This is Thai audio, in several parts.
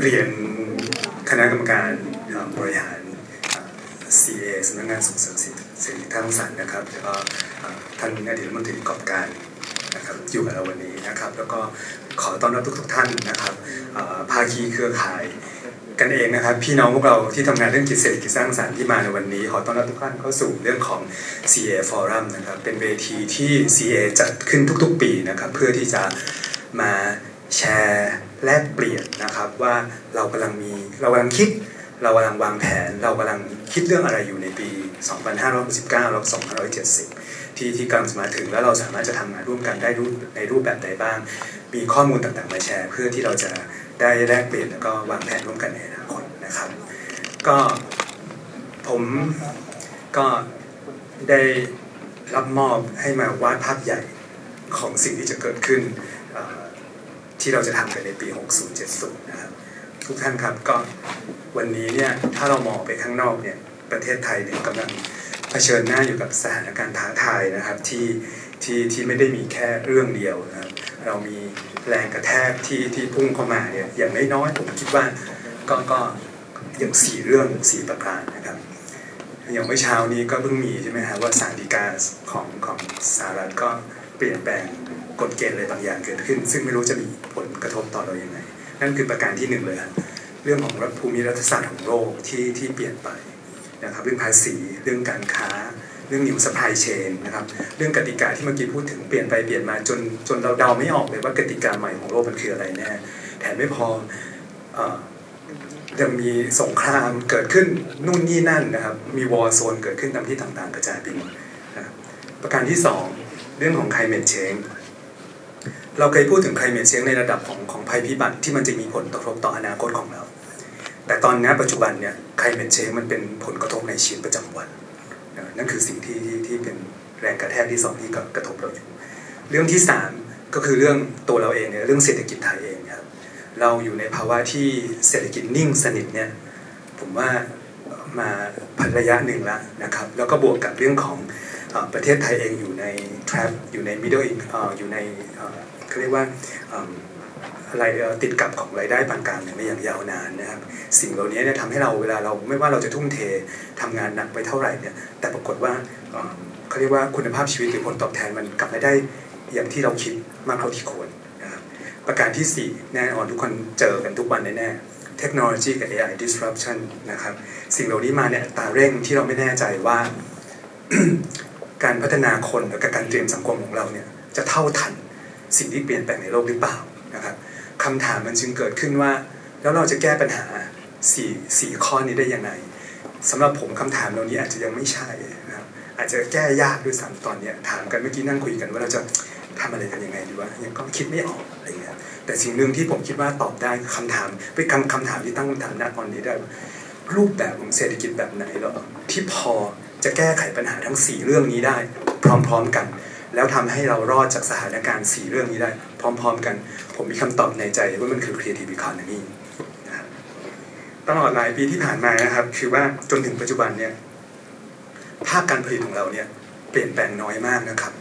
เรียนคณะกรรมการบริหาร CA สำนักงานส่งเสริมเศรษฐกิจทางสรรค์นะครับแล้วก็ท่านอดีตรัฐมนตรีประกอบการนะครับอยู่กับเราวันนี้นะครับ แล้วก็ขอต้อนรับทุกๆท่านนะครับภาคีเครือข่ายกันเองนะครับ พี่น้องพวกเราที่ทำงานเรื่องกิจเศรษฐกิจสร้างสรรค์ที่มาในวันนี้ ขอต้อนรับทุกท่านเข้าสู่เรื่องของ CA Forum นะครับเป็นเวทีที่ CA จัดขึ้นทุกๆ ปีนะครับเพื่อที่จะมาแชร์ แลกเปลี่ยนนะครับว่าเรากำลังมีเรากำลังคิด เรากำลังวางแผน เรากำลังคิดเรื่องอะไรอยู่ในปี 2569แล้ว2570 ที่ที่กำลังมาถึงแล้วเราสามารถจะทำงานร่วมกันได้รูปในรูปแบบใดบ้าง มีข้อมูลต่างๆมาแชร์ เพื่อที่เราจะได้แลกเปลี่ยนแล้วก็วางแผนร่วมกันในอนาคตนะครับ ก็ผมก็ได้รับมอบให้มาวาดภาพใหญ่ของสิ่งที่จะเกิดขึ้น ที่เราจะทำกันในปี 6070 นะครับ ทุกท่านครับก็วันนี้เนี่ยถ้าเรามองไปข้างนอกเนี่ยประเทศไทยเนี่ยกำลังเผชิญหน้าอยู่กับสถานการณ์ท้าทายนะครับที่ที่ที่ไม่ได้มีแค่เรื่องเดียวนะครับเรามีแรงกระแทกที่ที่พุ่งเข้ามาเนี่ยอย่างน้อยๆผมคิดว่าก็ก็อย่างสี่เรื่องสี่ประการนะครับอย่างเมื่อเช้านี้ก็เพิ่งมีใช่ไหมฮะว่าสารดีกาของของสหรัฐก็เปลี่ยนแปลง กฎเกณฑ์อะไรบางอย่างเกิดขึ้น ซึ่งไม่รู้จะมีผลกระทบต่อเราอย่างไรนั่นคือประการที่หนึ่งเลยครับเรื่องของรัฐภูมิรัฐศาสตร์ของโลกที่ที่เปลี่ยนไปนะครับเรื่องภาษีเรื่องการค้า เรื่องนิวสปายเชนนะครับเรื่องกติกาที่เมื่อกี้พูดถึงเปลี่ยนไปเปลี่ยนมาจนจนเราเดาไม่ออกเลยว่ากติกาใหม่ของโลกมันคืออะไรแน่แถมไม่พอยังมีสงครามเกิดขึ้นนู่นนี่นั่นนะครับ มีวอร์โซนเกิดขึ้นตามที่ต่างๆกระจายไปหมดนะครับประการที่สองเรื่องของ climate change เราเคยพูดถึง climate change ในระดับของของภัยพิบัติที่มันจะมีผลกระทบต่ออนาคตของเรา แต่ตอนนี้ปัจจุบันเนี่ย climate change มันเป็นผลกระทบในชีวิตประจำวัน นั่นคือสิ่งที่ที่ที่เป็นแรงกระแทกที่สองที่กระทบเราอยู่ เรื่องที่สามก็คือเรื่องตัวเราเองเนี่ยเรื่องเศรษฐกิจไทยเองครับเราอยู่ในภาวะที่เศรษฐกิจนิ่งสนิทเนี่ยผมว่ามาพันระยะหนึ่งแล้วนะครับ แล้วก็บวกกับเรื่องของอประเทศไทยเองอยู่ใน trap อยู่ใน middle in เอ่ออยู่ใน เขาเรียกว่าอะไรติดกับของรายได้ปานกลางเนี่ยมาอย่างยาวนานนะครับ สิ่งเหล่านี้เนี่ยทำให้เราเวลาเราไม่ว่าเราจะทุ่มเททำงานหนักไปเท่าไหร่เนี่ยแต่ปรากฏว่าเขาเรียกว่าคุณภาพชีวิตหรือผลตอบแทนมันกลับไม่ได้อย่างที่เราคิดมากเท่าที่ควรนะครับประการที่ 4 แน่นอนทุกคนเจอกันทุกวันแน่เทคโนโลยีกับ AI disruption นะครับสิ่งเหล่านี้มาเนี่ยตาเร่งที่เราไม่แน่ใจว่า การพัฒนาคนและการเตรียมสังคมของเราเนี่ยจะเท่าทัน สิ่งที่เปลี่ยนแปลงในโลกหรือเปล่านะครับคำถามมันจึงเกิดขึ้นว่า แล้วเราจะแก้ปัญหาสี่สี่ข้อนี้ได้ยังไงสำหรับผมคำถามเหล่านี้อาจจะยังไม่ใช่นะครับอาจจะแก้ยากด้วยซ้ำตอนเนี้ยถามกันเมื่อกี้นั่งคุยกันว่าเราจะทำอะไรกันยังไงดีวะยังก็คิดไม่ออกอะไรเงี้ยแต่สิ่งหนึ่งที่ผมคิดว่าตอบได้คือคำถามเป็นคำคำถามที่ตั้งคำถามณตอนนี้ได้ว่ารูปแบบของเศรษฐกิจแบบไหนหรอที่พอจะแก้ไขปัญหาทั้งสี่เรื่องนี้ได้ พร้อม ๆ กัน แล้วทำให้เรารอดจากสถานการณ์สี่เรื่องนี้ได้ พร้อม ๆ กัน ผมมีคำตอบในใจว่ามันคือ creative economy นะครับตลอดหลายปีที่ผ่านมานะครับ คือว่าจนถึงปัจจุบันเนี่ยภาคการผลิตของเราเนี่ยเปลี่ยนแปลงน้อยมากนะครับ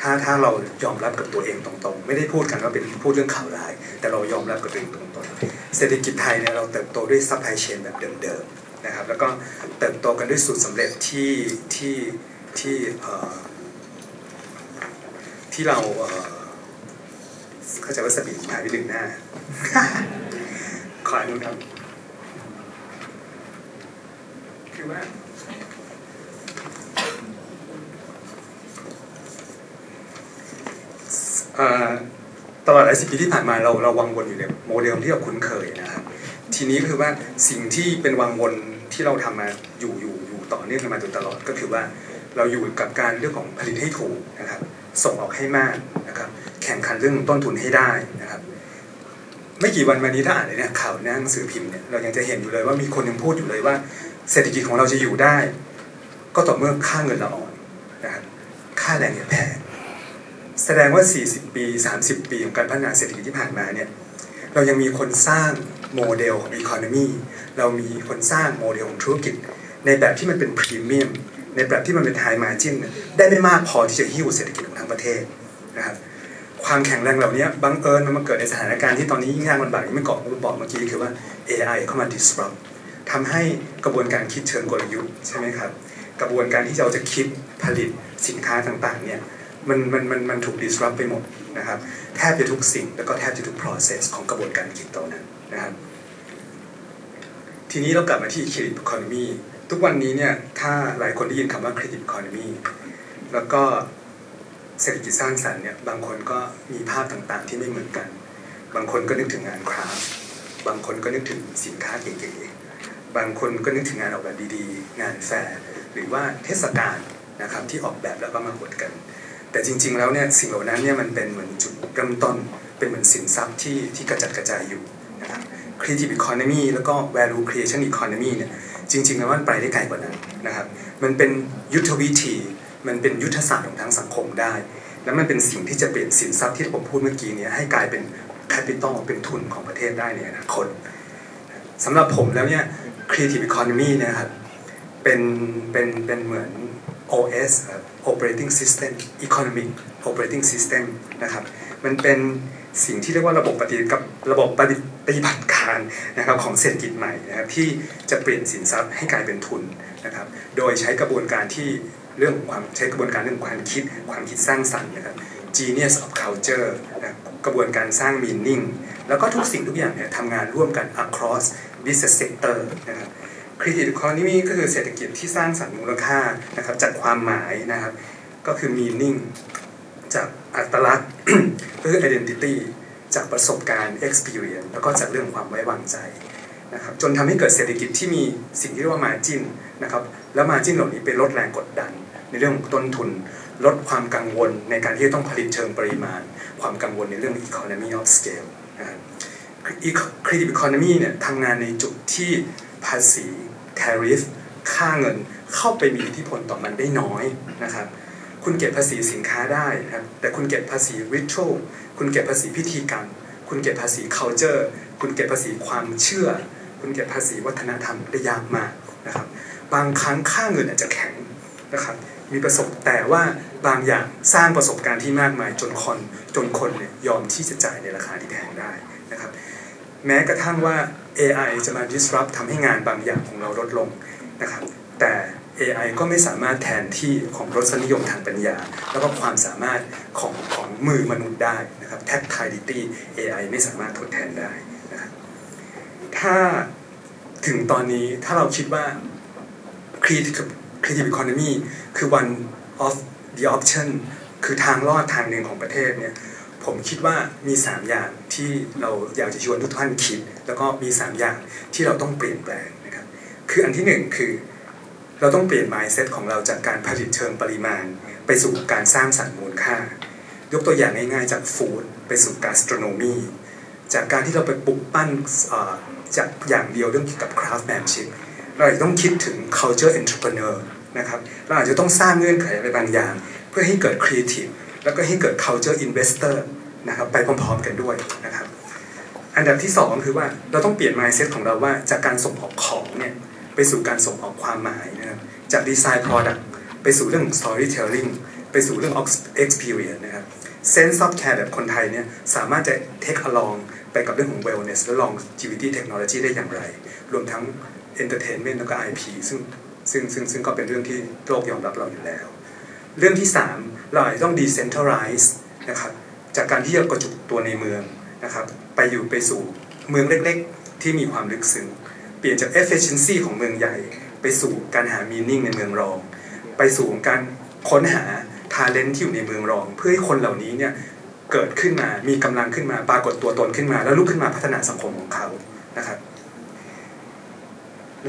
ถ้าถ้าเรายอมรับกับตัวเองตรงๆ ไม่ได้พูดกันว่าเป็นพูดเรื่องข่าวร้าย แต่เรายอมรับกับตัวเองตรงๆ เศรษฐกิจไทยเนี่ยเราเติบโตด้วยซัพพลายเชนแบบเดิมๆนะครับ แล้วก็เติบโตกันด้วยสูตรสำเร็จที่ที่ที่เอ่อ ที่เราเอ่อเข้าใจว่าสปีดหายไปหนึ่งหน้า ขออนุครับ คือว่าเอ่อตลอดหลายสิบปีที่ผ่านมาเราเราวังวนอยู่ในโมเดลที่เราคุ้นเคยนะครับทีนี้คือว่าสิ่งที่เป็นวังวนที่เราทำมาอยู่อยู่อยู่ต่อเนื่องกันมาโดยตลอดก็คือว่าเราอยู่กับการเรื่องของผลิตให้ถูกนะครับ ส่งออกให้มากนะครับ แข่งขันเรื่องต้นทุนให้ได้นะครับ ไม่กี่วันมานี้ถ้าอ่านในเนี่ยข่าวหน้าหนังสือพิมพ์เนี่ยเรายังจะเห็นอยู่เลยว่ามีคนยังพูดอยู่เลยว่า เศรษฐกิจของเราจะอยู่ได้ ก็ต่อเมื่อค่าเงินเราอ่อนนะครับค่าแรงเนี่ยแพงแสดงว่า 40 ปี 30 ปีของการพัฒนาเศรษฐกิจที่ผ่านมาเนี่ยเรายังมีคนสร้างโมเดลของอีโคโนมีเรามีคนสร้างโมเดลของธุรกิจ ในแบบที่มันเป็นพรีเมียม ในแบบที่มันเป็นไฮมาจินได้ไม่มากพอที่จะหิ้วเศรษฐกิจของทั้งประเทศนะครับความแข็งแรงเหล่านี้บังเอิญมันมาเกิดในสถานการณ์ที่ตอนนี้ยิ่งยากลำบากอย่งไม่เกาะผมบอกเมื่อกี้คือว่า AI เข้ามา disrupt ทำให้กระบวนการคิดเชิงกลยุทธ์ใช่ไหมครับกระบวนการที่เราจะคิดผลิตสินค้าต่างๆเนี่ยมันมันมันมันถูก disrupt ไปหมดนะครับแทบจะทุกสิ่งแล้วก็แทบจะทุก process ของกระบวนการคิดตรงนั้นนะครับทีนี้เรากลับมาที่ creative economy ทุกวันนี้เนี่ยถ้าหลายคนได้ยินคำว่า creative economy แล้วก็เศรษฐกิจสร้างสรรค์เนี่ยบางคนก็มีภาพต่างๆที่ไม่เหมือนกัน บางคนก็นึกถึงงานคราฟต์บางคนก็นึกถึงสินค้าเก๋ๆบางคนก็นึกถึงงานออกแบบดีๆ งานแฟร์หรือว่าเทศกาลนะครับที่ออกแบบแล้วก็มาบดกัน แต่จริง ๆ แล้วเนี่ยสิ่งเหล่านั้นเนี่ยมันเป็นเหมือนจุดเริ่มต้น เป็นเหมือนสินทรัพย์ที่ที่กระจัดกระจายอยู่นะครับ creative economy แล้วก็ value creation economy เนี่ย จริงๆแล้วมันไปได้ไกลกว่านั้นนะครับ มันเป็นยุทธวิธี มันเป็นยุทธศาสตร์ของทั้งสังคมได้ แล้วมันเป็นสิ่งที่จะเปลี่ยนสินทรัพย์ที่ผมพูดเมื่อกี้เนี้ให้กลายเป็น capital เป็นทุนของประเทศได้ในอนาคตสำหรับผมแล้วเนี่ย creative economy เนะครับเป็นเป็นเป็นเหมือน OS operating system economic operating system นะครับ มันเป็นสิ่งที่เรียกว่าระบบปฏิกับระบบปฏิ ปฏิบัติการนะครับของเศรษฐกิจใหม่นะครับที่จะเปลี่ยนสินทรัพย์ให้กลายเป็นทุนนะครับ โดยใช้กระบวนการที่เรื่องของความใช้กระบวนการเรื่องความคิด ความคิดสร้างสรรค์นะครับ genius of culture นะกระบวนการสร้าง meaning แล้วก็ทุกสิ่งทุกอย่างเนี่ยทำงานร่วมกัน across business sector นะครับ creative economy ก็คือเศรษฐกิจที่สร้างสรรค์มูลค่านะครับจากความหมายนะครับ ก็คือ meaning จากอัตลักษณ์ก็คือ identity จากประสบการณ์ experience แล้วก็จากเรื่องความไว้วางใจนะครับจนทำให้เกิดเศรษฐกิจที่มีสิ่งที่เรียกว่า margin นะครับแล้ว margin เหล่านี้ไปลดแรงกดดัน ในเรื่องของต้นทุน ลดความกังวลในการที่จะต้องผลิตเชิงปริมาณ ความกังวลในเรื่อง economy of scale นะครับ creative economy เนี่ยทำงานในจุดที่ภาษี tariff ค่าเงินเข้าไปมีอิทธิพลต่อมันได้น้อยนะครับ คุณเก็บภาษีสินค้าได้นะครับแต่คุณเก็บภาษี ritual คุณเก็บภาษีพิธีกรรม คุณเก็บภาษี culture คุณเก็บภาษีความเชื่อ คุณเก็บภาษีวัฒนธรรมได้ยากมากนะครับบางครั้งค่าเงินอาจจะแข็งนะครับมีประสบแต่ว่าบางอย่างสร้างประสบการณ์ที่มากมายจนคนจนคนเนี่ยยอมที่จะจ่ายในราคาที่แพงได้นะครับแม้กระทั่งว่า AI จะมา disrupt ทำให้งานบางอย่างของเราลดลงนะครับแต่ AI ก็ไม่สามารถแทนที่ของรสนิยมทางปัญญา แล้วก็ความสามารถของของมือมนุษย์ได้นะครับ tactility AI ไม่สามารถทดแทนได้นะครับถ้าถึงตอนนี้ถ้าเราคิดว่า creative creative economy คือ one of the option คือทางรอดทางหนึ่งของประเทศเนี่ยผมคิดว่ามี 3 อย่างที่เราอยากจะชวนทุกท่านคิด แล้วก็มี 3 อย่างที่เราต้องเปลี่ยนแปลงนะครับ คืออันที่ 1 คือ เราต้องเปลี่ยน mindset ของเราจากการผลิตเชิงปริมาณ ไปสู่การสร้างสรรค์มูลค่า ยกตัวอย่างง่ายๆจากฟู้ดไปสู่ gastronomy จากการที่เราไปปลุกปั้นจากอย่างเดียวเรื่องเกี่ยวกับ craftsmanship เราอาจจะต้องคิดถึง culture entrepreneur นะครับเราอาจจะต้องสร้างเงื่อนไขอะไรบางอย่าง เพื่อให้เกิด creative แล้วก็ให้เกิด culture investor นะครับไปพร้อมๆกันด้วยนะครับอันดับที่ 2 คือว่าเราต้องเปลี่ยน mindset ของเราว่าจากการส่งออกของเนี่ย ไปสู่การส่งออกความหมายนะครับจากดีไซน์ product ไปสู่เรื่อง storytelling ไปสู่เรื่อง experience นะครับ sense of care แบบคนไทยเนี่ยสามารถจะ take along ไปกับเรื่องของ wellness และ longevity technology ได้อย่างไร รวมทั้ง entertainment แล้วก็ IP ซึ่งซึ่งซึ่งซึ่งก็เป็นเรื่องที่โลกยอมรับเราอยู่แล้ว เรื่องที่ 3 เราอาจจะต้อง decentralize นะครับจากการที่จะกระจุกตัวในเมืองนะครับไปอยู่ไปสู่เมืองเล็กๆ ที่มีความลึกซึ้ง เปลี่ยนจาก efficiency ของเมืองใหญ่ ไปสู่การหา meaning ในเมืองรอง ไปสู่การค้นหา talent ที่อยู่ในเมืองรอง เพื่อให้คนเหล่านี้เนี่ยเกิดขึ้นมา มีกำลังขึ้นมา ปรากฏตัวตนขึ้นมา แล้วลุกขึ้นมาพัฒนาสังคมของเขานะครับ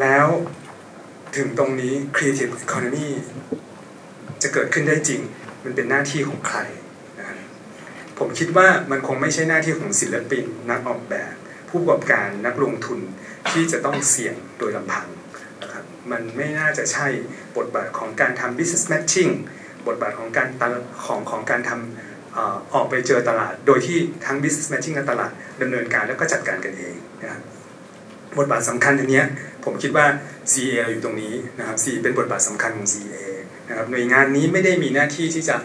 แล้วถึงตรงนี้ creative economy จะเกิดขึ้นได้จริง มันเป็นหน้าที่ของใคร ผมคิดว่ามันคงไม่ใช่หน้าที่ของศิลปินนักออกแบบ ผู้ประกอบการนักลงทุนที่จะต้องเสี่ยงโดยลำพังนะครับมันไม่น่าจะใช่บทบาทของการทำ business matching บทบาทของการของของการทำออกไปเจอตลาด โดยที่ทั้ง business matching และตลาดดำเนินการแล้วก็จัดการกันเองนะครับบทบาทสำคัญอันเนี้ยผมคิดว่า CA เราอยู่ตรงนี้นะครับ C เป็นบทบาทสำคัญของ CA นะครับหน่วยงานนี้ไม่ได้มีหน้าที่ที่จะ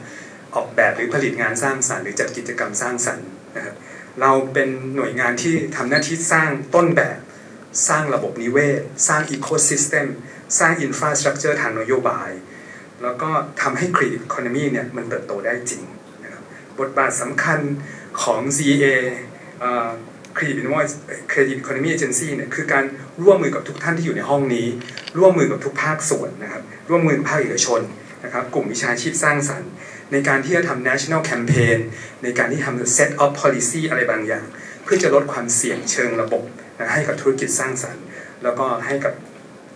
ออกแบบหรือผลิตงานสร้างสรรค์หรือจัดกิจกรรมสร้างสรรค์นะครับ เราเป็นหน่วยงานที่ทำหน้าที่สร้างต้นแบบ สร้างระบบนิเวศ สร้างอีโค y ิสเต็มสร้างอินฟราสตรักเจอร์ทางนโยบาย แล้วก็ทำให้ครีดิตค o นมีเนี่ยมันเติบโตได้จริงนะครับบทบาทสำคัญของ ZA ครีดิตว่าเครดิต Economy Agency เนี่ยคือการร่วมมือกับทุกท่านที่อยู่ในห้องนี้ ร่วมมือกับทุกภาคส่วนนะครับร่วมมือกับภาคเอกชนนะครับกลุ่มวิชาชีพสร้างสรรค์ ในการที่จะทำ national campaign ในการที่ทำ set of policy อะไรบางอย่าง เพื่อจะลดความเสี่ยงเชิงระบบนะให้กับธุรกิจสร้างสรรค์ แล้วก็ให้กับ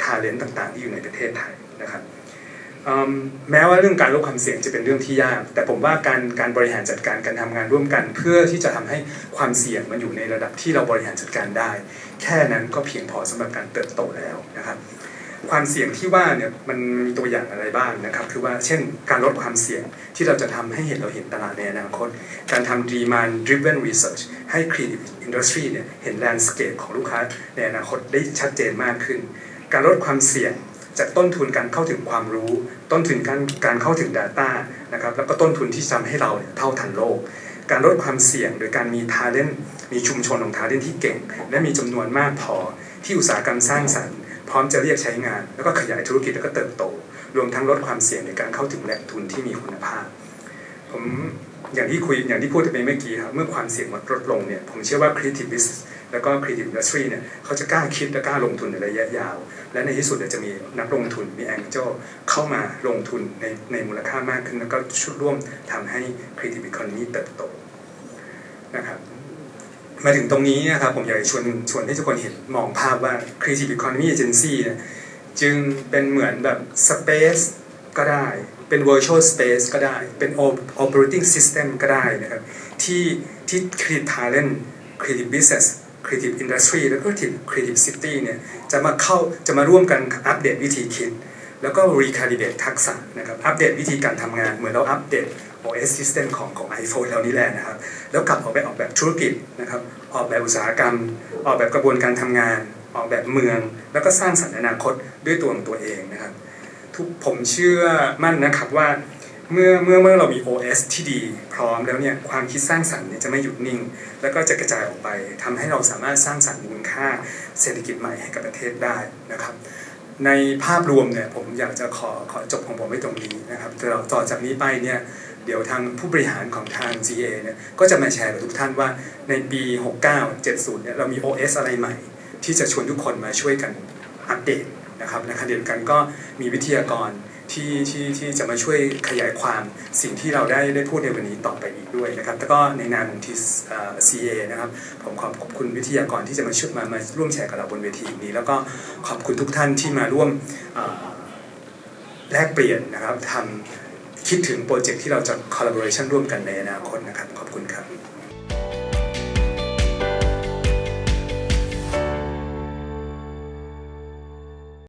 talent ต่างๆ ที่อยู่ในประเทศไทยนะครับแม้ว่าเรื่องการลดความเสี่ยงจะเป็นเรื่องที่ยาก แต่ผมว่าการการบริหารจัดการการทำงานร่วมกัน เพื่อที่จะทำให้ความเสี่ยงมันอยู่ในระดับที่เราบริหารจัดการได้ แค่นั้นก็เพียงพอสำหรับการเติบโตแล้วนะครับ ความเสี่ยงที่ว่าเนี่ยมันมีตัวอย่างอะไรบ้างนะครับ คือว่าเช่นการลดความเสี่ยงที่เราจะทำให้เห็นเราเห็นตลาดในอนาคต การทำ demand driven research ให้ creative industry เนี่ยเห็น landscape ของลูกค้าในอนาคตได้ชัดเจนมากขึ้น การลดความเสี่ยงจากต้นทุนการเข้าถึงความรู้ ต้นทุนการการเข้าถึง Data นะครับแล้วก็ต้นทุนที่ทำให้เราเท่าทันโลก การลดความเสี่ยงโดยการมี talent มีชุมชนของ talent ที่เก่ง และมีจำนวนมากพอที่อุตสาหกรรมสร้างสรรค์ พร้อมจะเรียกใช้งาน แล้วก็ขยายธุรกิจแล้วก็เติบโต รวมทั้งลดความเสี่ยงในการเข้าถึงแหล่งทุนที่มีคุณภาพ ผมอย่างที่คุยอย่างที่พูดไปเมื่อกี้ครับเมื่อความเสี่ยงมันลดลงเนี่ยผมเชื่อว่า creative business แล้วก็ creative industry เนี่ยเขาจะกล้าคิดและกล้าลงทุนในระยะยาว และในที่สุดจะมีนักลงทุนมี angel เข้ามาลงทุนในในมูลค่ามากขึ้น แล้วก็ช่วยร่วมทำให้ creative economy เติบโตนะครับ มาถึงตรงนี้นะครับผมอยากชวนชวนให้ทุกคนเห็นมองภาพว่า Creative Economy Agency เนี่ยจึงเป็นเหมือนแบบ Space ก็ได้ เป็น Virtual Space ก็ได้ เป็น Op- Operating System ก็ได้นะครับที่ที่ Creative Talent Creative Business Creative Industry แล้วก็ Creative Creative City เนี่ยจะมาเข้าจะมาร่วมกันอัปเดตวิธีคิด แล้วก็ recalibrate ทักษะนะครับอัปเดตวิธีการทำงาน เหมือนเราอัปเดต OS system ของของ iPhone เรานี่แหละนะครับ แล้วกลับออกไปออกแบบธุรกิจนะครับ ออกแบบอุตสาหกรรม ออกแบบกระบวนการทำงาน ออกแบบเมือง แล้วก็สร้างสรรค์อนาคตด้วยตัวของตัวเองนะครับทุกผมเชื่อมั่นนะครับว่าเมื่อเมื่อเมื่อเรามี OS ที่ดีพร้อมแล้วเนี่ยความคิดสร้างสรรค์เนี่ยจะไม่หยุดนิ่ง แล้วก็จะกระจายออกไปทำให้เราสามารถสร้างสรรค์มูลค่าเศรษฐกิจใหม่ให้กับประเทศได้นะครับ ในภาพรวมเนี่ยผมอยากจะขอขอจบของผมไว้ตรงนี้นะครับแต่ต่อจากนี้ไปเนี่ย เดี๋ยวทางผู้บริหารของทาง GA เนี่ยก็จะมาแชร์กับทุกท่านว่าในปี 69 70 เนี่ยเรามี OS อะไรใหม่ ที่จะชวนทุกคนมาช่วยกันอัปเดตนะครับในขณะเดียวกันก็มีวิทยากรที่ที่ที่จะมาช่วยขยายความสิ่งที่เราได้ได้พูดในวันนี้ต่อไปอีกด้วยนะครับแล้วก็ในนามของที CA นะครับผมขอบขอบคุณวิทยากรที่จะมาช่วยมามาร่วมแชร์กับเราบนเวทีนี้ แล้วก็ขอบคุณทุกท่านที่มาร่วมแลกเปลี่ยนนะครับทำ คิดถึงโปรเจกต์ที่เราจะคอลลาบอร์เรชันร่วมกันในอนาคตนะครับ ขอบคุณครับ